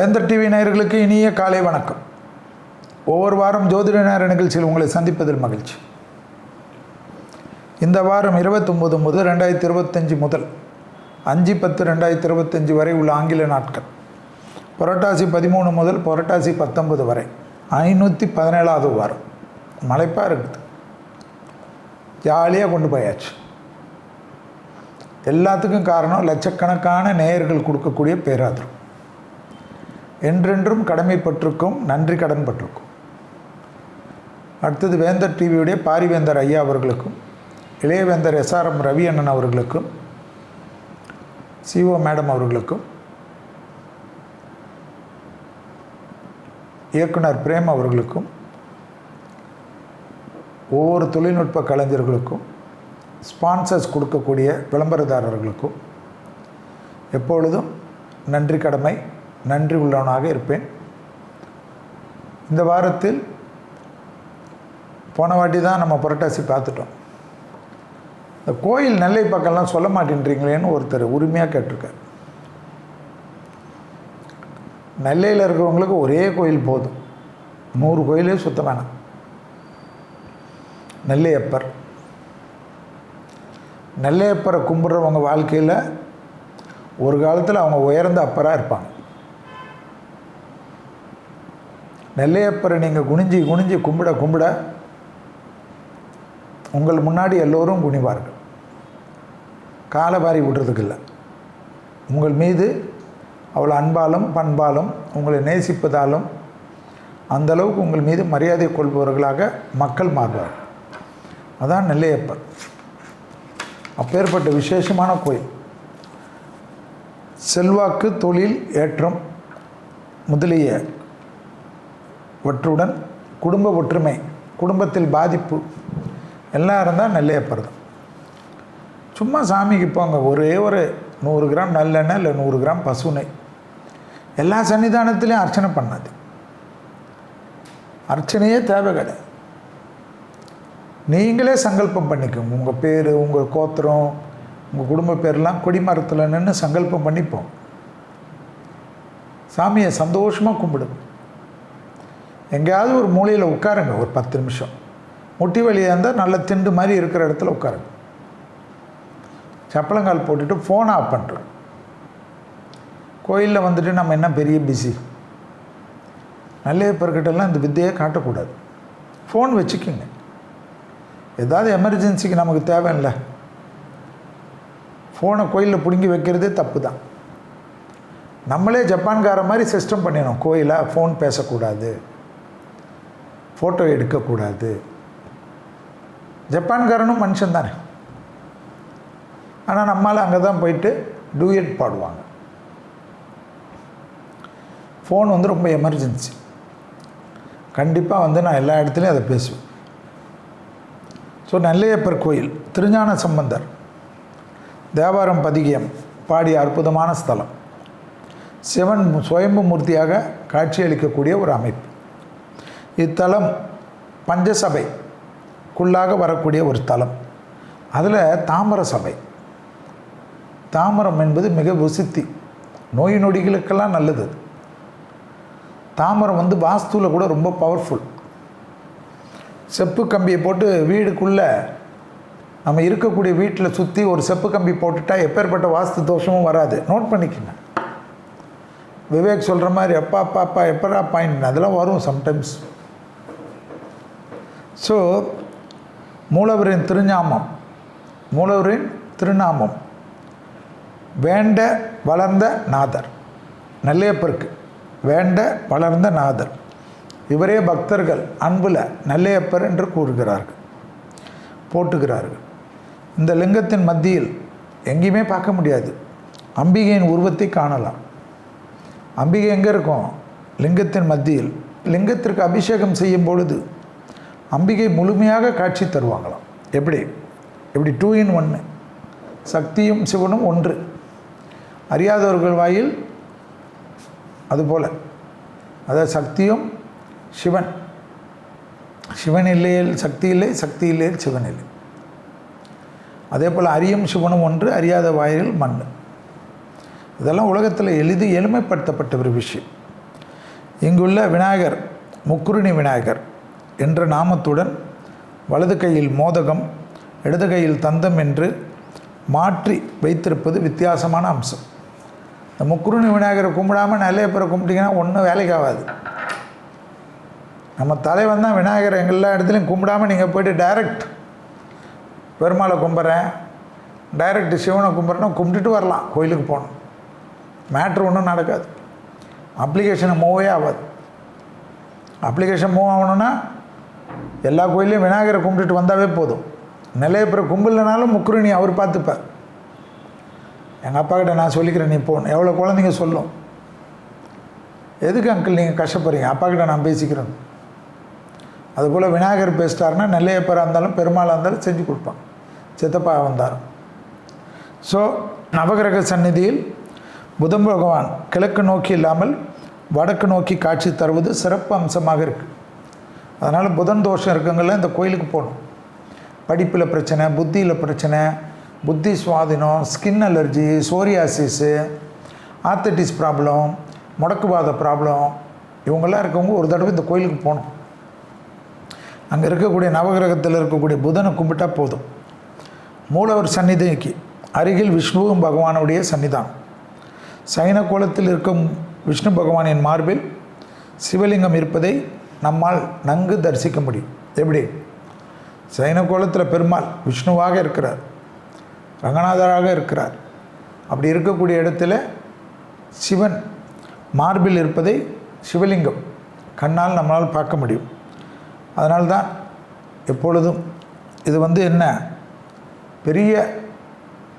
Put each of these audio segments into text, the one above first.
வேந்தர் டிவி நேயர்களுக்கு இனிய காலை வணக்கம். ஒவ்வொரு வாரம் ஜோதிட நேர நிகழ்ச்சியில் உங்களை சந்திப்பதில் மகிழ்ச்சி. இந்த வாரம் இருபத்தொம்போது முதல் ரெண்டாயிரத்தி இருபத்தஞ்சி முதல் அஞ்சு பத்து ரெண்டாயிரத்தி இருபத்தஞ்சி வரை உள்ள ஆங்கில நாட்கள். புரட்டாசி பதிமூணு முதல் புரட்டாசி பத்தொன்பது வரை ஐநூற்றி பதினேழாவது வாரம். மலைப்பாக இருக்குது. ஜாலியாக கொண்டு போயாச்சு. எல்லாத்துக்கும் காரணம் லட்சக்கணக்கான நேயர்கள் கொடுக்கக்கூடிய பேராதரவு என்றென்றும் கடமைப்பட்டிருக்கும் நன்றி கடன் பட்டிருக்கும் அடுத்தது வேந்தர் டிவியுடைய பாரிவேந்தர் ஐயா அவர்களுக்கும் இளையவேந்தர் எஸ்ஆர்எம் ரவி அண்ணன் அவர்களுக்கும் சிஓ மேடம் அவர்களுக்கும் இயக்குனர் பிரேம் அவர்களுக்கும் ஒவ்வொரு தொழில்நுட்ப கலைஞர்களுக்கும் ஸ்பான்சர்ஸ் கொடுக்கக்கூடிய விளம்பரதாரர்களுக்கும் எப்பொழுதும் நன்றி கடமை நன்றி உள்ளவனாக இருப்பேன். இந்த வாரத்தில் போன வாட்டி தான் நம்ம புரட்டாசி பார்த்துட்டோம். இந்த கோயில் நெல்லை பக்கம்லாம் சொல்ல மாட்டேன்றீங்களேன்னு ஒருத்தர் உரிமையாக கேட்டிருக்கார். நெல்லையில் இருக்கிறவங்களுக்கு ஒரே கோயில் போதும். நூறு கோயிலே சுத்த வேணாம். நெல்லையப்பர். நெல்லையப்பரை கும்பிட்றவங்க வாழ்க்கையில் ஒரு காலத்தில் அவங்க உயர்ந்த அப்பராக இருப்பாங்க. நெல்லையப்பரை நீங்கள் குனிஞ்சி குனிஞ்சி கும்பிட கும்பிட உங்கள் முன்னாடி எல்லோரும் குனிவார்கள். காலை வாரி விடுறதுக்கு இல்லை. உங்கள் மீது அவ்வளோ அன்பாலும் பண்பாலும் உங்களை நேசிப்பதாலும் அந்தளவுக்கு உங்கள் மீது மரியாதை கொள்பவர்களாக மக்கள் மாறுவார் அதான் நெல்லையப்பர். அப்பேற்பட்ட விசேஷமான கோயில். செல்வாக்கு தொழில் ஏற்றம் முதலிய ஒற்றுடன் குடும்ப ஒற்றுமை குடும்பத்தில் பாதிப்பு எல்லாம் இருந்தால் நெல்லையப்பர் சும்மா சாமிக்கு போங்க ஒரே ஒரு நூறு கிராம் நல்லெண்ணெய் இல்லை நூறு கிராம் பசுனை எல்லா சன்னிதானத்துலேயும் அர்ச்சனை பண்ணாது. அர்ச்சனையே தேவை கிடையாது. நீங்களே சங்கல்பம் பண்ணிக்கோங்க. உங்கள் பேர் உங்கள் கோத்திரம் உங்கள் குடும்ப பேர்லாம் கொடிமரத்தில் நின்று சங்கல்பம் பண்ணிப்போம். சாமியை சந்தோஷமாக கும்பிடுங்க. எங்கேயாவது ஒரு மூலையில் உட்காருங்க ஒரு பத்து நிமிஷம். முட்டி வழியாக இருந்தால் நல்ல திண்டு மாதிரி இருக்கிற இடத்துல உட்காருங்க. சப்பளங்கால் போட்டுட்டு ஃபோனை ஆஃப் பண்ணுறோம் கோயிலில் வந்துட்டு நம்ம என்ன பெரிய பிஸி நல்லையப்பர்கிட்டலாம் இந்த வித்தையே காட்டக்கூடாது. ஃபோன் வச்சுக்கோங்க. ஏதாவது எமர்ஜென்சிக்கு நமக்கு தேவையில்லை. ஃபோனை கோயிலில் பிடுங்கி வைக்கிறதே தப்பு தான் நம்மளே ஜப்பான்கார மாதிரி சிஸ்டம் பண்ணிடணும். கோயிலாக ஃபோன் பேசக்கூடாது. ஃபோட்டோ எடுக்கக்கூடாது. ஜப்பான்காரனும் மனுஷன் தானே. ஆனால் நம்மளால் அங்கே தான் போயிட்டு டூயட் பாடுவாங்க. ஃபோன் வந்து ரொம்ப எமர்ஜென்சி கண்டிப்பாக வந்து நான் எல்லா இடத்துலையும் அதை பேசுவேன். ஸோ நெல்லையப்பர் கோயில் திருஞான சம்பந்தர். தேவாரம் பதிகியம் பாடிய அற்புதமான ஸ்தலம். சிவன் சுயம்பு மூர்த்தியாக காட்சியளிக்கக்கூடிய ஒரு அமைப்பு. இத்தலம் பஞ்சசபைக்குள்ளாக வரக்கூடிய ஒரு தலம். அதில் தாமர சபை. தாமரம் என்பது மிக விசித்தி. நோய் நொடிகளுக்கெல்லாம் நல்லது. தாமரம் வந்து வாஸ்துவில் கூட ரொம்ப பவர்ஃபுல் செப்பு கம்பியை போட்டு வீடுக்குள்ளே நம்ம இருக்கக்கூடிய வீட்டில் சுற்றி ஒரு செப்பு கம்பி போட்டுட்டா எப்பேற்பட்ட வாஸ்து தோஷமும் வராது. நோட் பண்ணிக்கங்க. விவேக் சொல்கிற மாதிரி எப்பா அப்பா அப்பா எப்படா பாயிண்ட்? அதெல்லாம் வரும் சம்டைம்ஸ் ஸோ மூலவரின் திருஞாமம். மூலவரின் திருநாமம். வேண்ட வளர்ந்த நாதர். நெல்லையப்பருக்கு வேண்ட வளர்ந்த நாதர். இவரே பக்தர்கள் அன்பில் நெல்லையப்பர் என்று கூறுகிறார்கள். போட்டுகிறார்கள் இந்த லிங்கத்தின் மத்தியில் எங்கேயுமே பார்க்க முடியாது. அம்பிகையின் உருவத்தை காணலாம். அம்பிகை எங்கே இருக்கும்? லிங்கத்தின் மத்தியில். லிங்கத்திற்கு அபிஷேகம் செய்யும் பொழுது அம்பிகை முழுமையாக காட்சி தருவாங்களாம். எப்படி? எப்படி? டூ இன் ஒன்று சக்தியும் சிவனும் ஒன்று. அறியாதவர்கள் வாயில் அதுபோல். அதாவது சக்தியும் சிவன். சிவன் இல்லையில் சக்தி இல்லை சக்தி இல்லையில் சிவன் இல்லை. அதே போல் அரியும் சிவனும் ஒன்று அறியாத வாயில் மண். இதெல்லாம் உலகத்தில் எளிது எளிமைப்படுத்தப்பட்ட ஒரு விஷயம். இங்குள்ள விநாயகர் முக்குருணி விநாயகர் என்ற நாமத்துடன் வலது கையில் மோதகம் இடது கையில் தந்தம் என்று மாற்றி வைத்திருப்பது வித்தியாசமான அம்சம். இந்த முக்குருணி விநாயகரை கும்பிடாமல் நிறைய பேரை கும்பிட்டிங்கன்னா ஒன்றும் வேலைக்கு ஆகாது நம்ம தலைவன் தான் விநாயகர் எல்லா இடத்துலையும் கும்பிடாமல் நீங்கள் போய்ட்டு டைரக்ட் பெருமாளை கும்பிட்றேன் டைரக்ட் சிவனை கும்பிட்றேன்னா கும்பிட்டுட்டு வரலாம் கோயிலுக்கு போகணும். மேட்ரு ஒன்றும் நடக்காது. அப்ளிகேஷனை மூவே ஆகாது. அப்ளிகேஷன் மூவ் ஆகணுன்னா எல்லா கோயிலையும் விநாயகரை கும்பிட்டுட்டு வந்தாவே போதும். நிலையப்புற கும்பிடலனாலும் முக்குருணி அவர் பார்த்துப்பார். எங்கள் அப்பாக்கிட்ட நான் சொல்லிக்கிறேன் நீ போகணும் எவ்வளோ குழந்தைங்க சொல்லும். எதுக்கு அங்கிள் நீங்கள் கஷ்டப்படுறீங்க? அப்பாக்கிட்ட நான் பேசிக்கிறேன். அதுபோல் விநாயகர் பேசிட்டாருன்னா நெல்லையப்பராக இருந்தாலும் பெருமாளாக இருந்தாலும் செஞ்சு கொடுப்பான். சித்தப்பா வந்தார். ஸோ நவகிரக சந்நிதியில் புதன் பகவான் கிழக்கு நோக்கி இல்லாமல் வடக்கு நோக்கி காட்சி தருவது சிறப்பு அம்சமாக இருக்குது அதனால் புதன் தோஷம் இருக்கவங்களாம் இந்த கோயிலுக்கு போகணும். படிப்பில் பிரச்சனை புத்தியில் பிரச்சனை புத்தி சுவாதினம் skin allergy psoriasis arthritis problem முடக்குவாத problem இவங்கெல்லாம் இருக்கவங்க ஒரு தடவை இந்த கோயிலுக்கு போகணும். அங்கே இருக்கக்கூடிய நவகிரகத்தில் இருக்கக்கூடிய புதனை கும்பிட்டா போதும். மூலவர் சந்நிதிக்கு அருகில் விஷ்ணுவும் பகவானுடைய சன்னிதானம் சைன கோலத்தில் இருக்கும் விஷ்ணு பகவானின் மார்பில் சிவலிங்கம் இருப்பதை நம்மால் நன்கு தரிசிக்க முடியும். எப்படி? சைன கோலத்தில் பெருமாள் விஷ்ணுவாக இருக்கிறார். ரங்கநாதராக இருக்கிறார். அப்படி இருக்கக்கூடிய இடத்துல சிவன் மார்பில் இருப்பதை சிவலிங்கம் கண்ணால் நம்மளால் பார்க்க முடியும். அதனால்தான் எப்பொழுதும் இது வந்து என்ன? பெரிய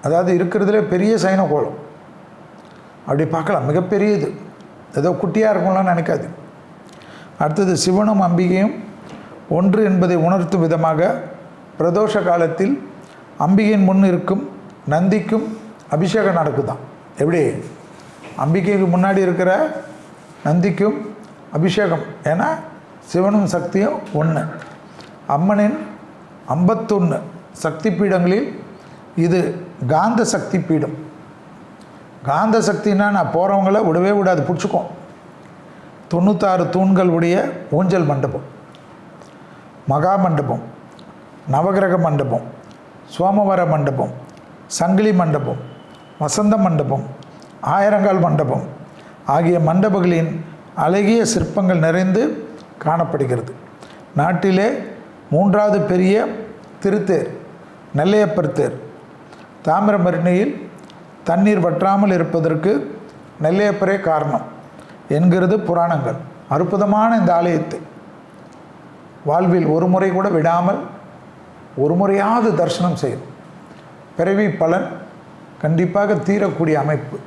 அதாவது இருக்கிறதுல பெரிய சைன கோலம் அப்படி பார்க்கலாம். மிகப்பெரியது ஏதோ குட்டியாக இருக்கும்லாம் நினைக்காது அடுத்தது சிவனும் அம்பிகையும் ஒன்று என்பதை உணர்த்தும் விதமாக பிரதோஷ காலத்தில் அம்பிகையின் முன் இருக்கும் நந்திக்கும் அபிஷேகம் நடக்குதான். எப்படி? அம்பிகைக்கு முன்னாடி இருக்கிற நந்திக்கும் அபிஷேகம். ஏன்னா சிவனும் சக்தியும் ஒன்று அம்மனின் ஐம்பத்தொன்று சக்தி பீடங்களில் இது காந்த சக்தி பீடம் காந்த சக்தின்னா நான் போகிறவங்கள விடவே விடாது பிடிச்சிக்கும். தொண்ணூத்தாறு தூண்கள் உடைய ஊஞ்சல் மண்டபம் மகா மண்டபம் நவகிரக மண்டபம் சோமவர மண்டபம் சங்கிலி மண்டபம் வசந்த மண்டபம் ஆயிரங்கால் மண்டபம் ஆகிய மண்டபங்களின் அழகிய சிற்பங்கள் நிறைந்து காணப்படுகிறது. நாட்டிலே மூன்றாவது பெரிய திருத்தேர் நெல்லையப்பர் தேர் தாமிரபரணியில் தண்ணீர் வற்றாமல் இருப்பதற்கு நெல்லையப்பரே காரணம். என்கிறது புராணங்கள். அற்புதமான இந்த ஆலயத்தை. வாழ்வில் ஒரு முறை கூட விடாமல் ஒரு முறையாவது தரிசனம் செய்யும் பிறவி பலன் கண்டிப்பாக தீரக்கூடிய அமைப்பு.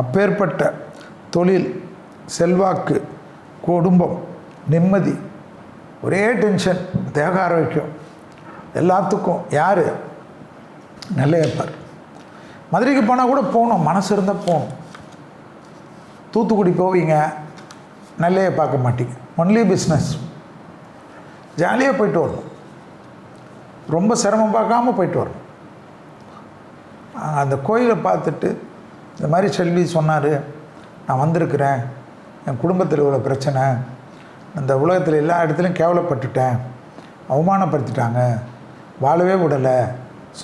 அப்பேற்பட்ட தொழில் செல்வாக்கு குடும்பம் நிம்மதி ஒரே டென்ஷன் தேக ஆரோக்கியம் எல்லாத்துக்கும் யார்? நெல்லையப்பர். மதுரைக்கு போனால் கூட போகணும். மனசு இருந்தால் போகணும். தூத்துக்குடி போவீங்க நெல்லையை பார்க்க மாட்டீங்க. ஒன்லி பிஸ்னஸ் ஜாலியாக போயிட்டு வரணும். ரொம்ப சிரமம் பார்க்காம போயிட்டு வரணும். அந்த கோயிலை பார்த்துட்டு இந்த மாதிரி செல்வி சொன்னார் நான் வந்திருக்கிறேன். என் குடும்பத்தில் இவ்வளோ பிரச்சனை. இந்த உலகத்தில் எல்லா இடத்துலையும் கேவலப்பட்டுட்டேன். அவமானப்படுத்திட்டாங்க. வாழவே விடலை.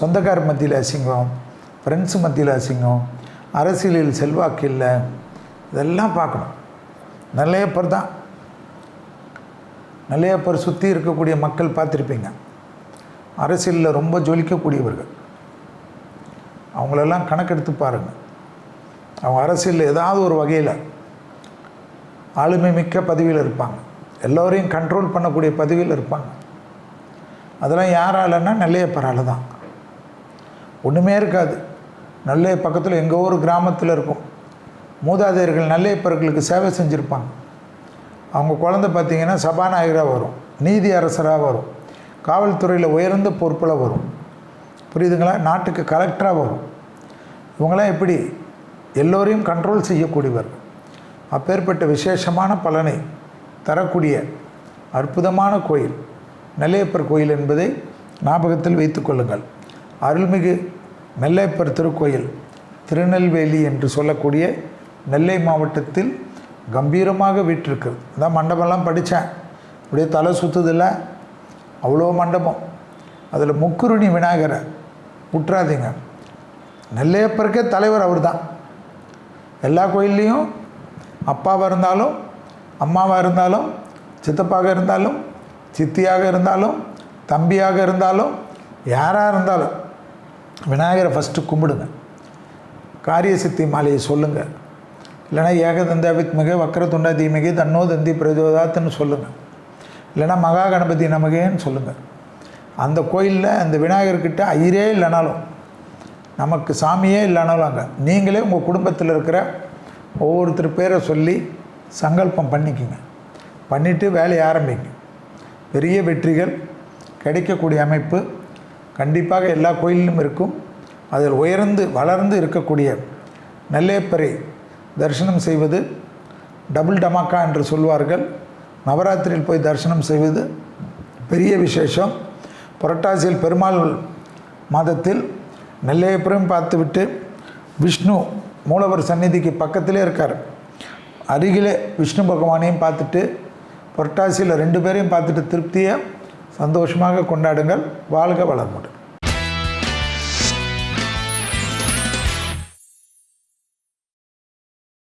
சொந்தக்கார மத்தியில் அசிங்கம். ஃப்ரெண்ட்ஸு மத்தியில் அசிங்கம். அரசியலில் செல்வாக்கு இல்லை. இதெல்லாம் பார்க்கணும். நல்லையப்பர் தான். நல்லையப்பர் சுற்றி இருக்கக்கூடிய மக்கள் பார்த்துருப்பீங்க. அரசியலில் ரொம்ப ஜொலிக்கக்கூடியவர்கள். அவங்களெல்லாம் கணக்கெடுத்து பாருங்கள் அவங்க அரசியலில் ஏதாவது ஒரு வகையில் ஆளுமை மிக்க பதவியில் இருப்பாங்க. எல்லோரையும் கண்ட்ரோல் பண்ணக்கூடிய பதவியில் இருப்பாங்க. அதெல்லாம் யாராலன்னா நெல்லையப்பரால் தான். ஒன்றுமே இருக்காது. நெல்லை பக்கத்தில் எங்கள் ஊர் கிராமத்தில் இருக்கும். மூதாதையர்கள் நல்லையப்பர்களுக்கு சேவை செஞ்சுருப்பாங்க. அவங்க குழந்தை பார்த்திங்கன்னா சபாநாயகராக வரும் நீதி அரசராக வரும் காவல்துறையில் உயர்ந்த பொறுப்பில் வரும். புரியுதுங்களா? நாட்டுக்கு கலெக்டராக வரும். இவங்களாம் எப்படி? எல்லோரையும் கண்ட்ரோல் செய்யக்கூடியவர். அப்பேற்பட்ட விசேஷமான பலனை தரக்கூடிய அற்புதமான கோயில் நெல்லையப்பர் கோயில் என்பதை ஞாபகத்தில் வைத்துக்கொள்ளுங்கள் அருள்மிகு நெல்லையப்பர் திருக்கோயில் திருநெல்வேலி என்று சொல்லக்கூடிய நெல்லை மாவட்டத்தில் கம்பீரமாக விட்டிருக்கிறது அதான் மண்டபம்லாம் படித்தேன். அப்படியே தலை சுற்றுதில்ல அவ்வளோ மண்டபம். அதில் முக்குருணி விநாயகரை விட்டுறாதீங்க நெல்லையப்பருக்கே தலைவர் அவர் தான் எல்லா கோயில்லையும் அப்பாவாக இருந்தாலும் அம்மாவாக இருந்தாலும் சித்தப்பாக இருந்தாலும் சித்தியாக இருந்தாலும் தம்பியாக இருந்தாலும் யாராக இருந்தாலும் விநாயகரை ஃபஸ்ட்டு கும்பிடுங்க. காரிய சித்தி மாலையை சொல்லுங்கள் இல்லைனா ஏகதந்த வித்மிக வக்கரதுண்ட தீமிகை தன்னோ தந்தி பிரஜோதாத்துன்னு சொல்லுங்கள் இல்லைனா மகா கணபதி நமகேன்னு சொல்லுங்கள் அந்த கோயிலில் அந்த விநாயகர்கிட்ட ஐயரே இல்லைனாலும் நமக்கு சாமியே இல்லைனாலும் அங்கே நீங்களே உங்கள் குடும்பத்தில் இருக்கிற ஒவ்வொருத்தர் பேரை சொல்லி சங்கல்பம் பண்ணிக்கோங்க. பண்ணிவிட்டு வேலையை ஆரம்பிங்க. பெரிய வெற்றிகள் கிடைக்கக்கூடிய அமைப்பு கண்டிப்பாக எல்லா கோயிலிலும் இருக்கும். அதில் உயர்ந்து வளர்ந்து இருக்கக்கூடிய நெல்லையப்பரை தரிசனம் செய்வது டபுள் டமாக்கா என்று சொல்வார்கள். நவராத்திரியில் போய் தரிசனம் செய்வது பெரிய விசேஷம். புரட்டாசியில் பெருமாள் மாதத்தில் நெல்லையப்புறம் பார்த்துவிட்டு விஷ்ணு மூலவர் சந்நிதிக்கு பக்கத்திலே இருக்கார். அருகிலே விஷ்ணு பகவானையும் பார்த்துட்டு புரட்டாசியில் ரெண்டு பேரையும் பார்த்துட்டு திருப்தியை சந்தோஷமாக கொண்டாடுங்கள். வாழ்க வளமுடன்.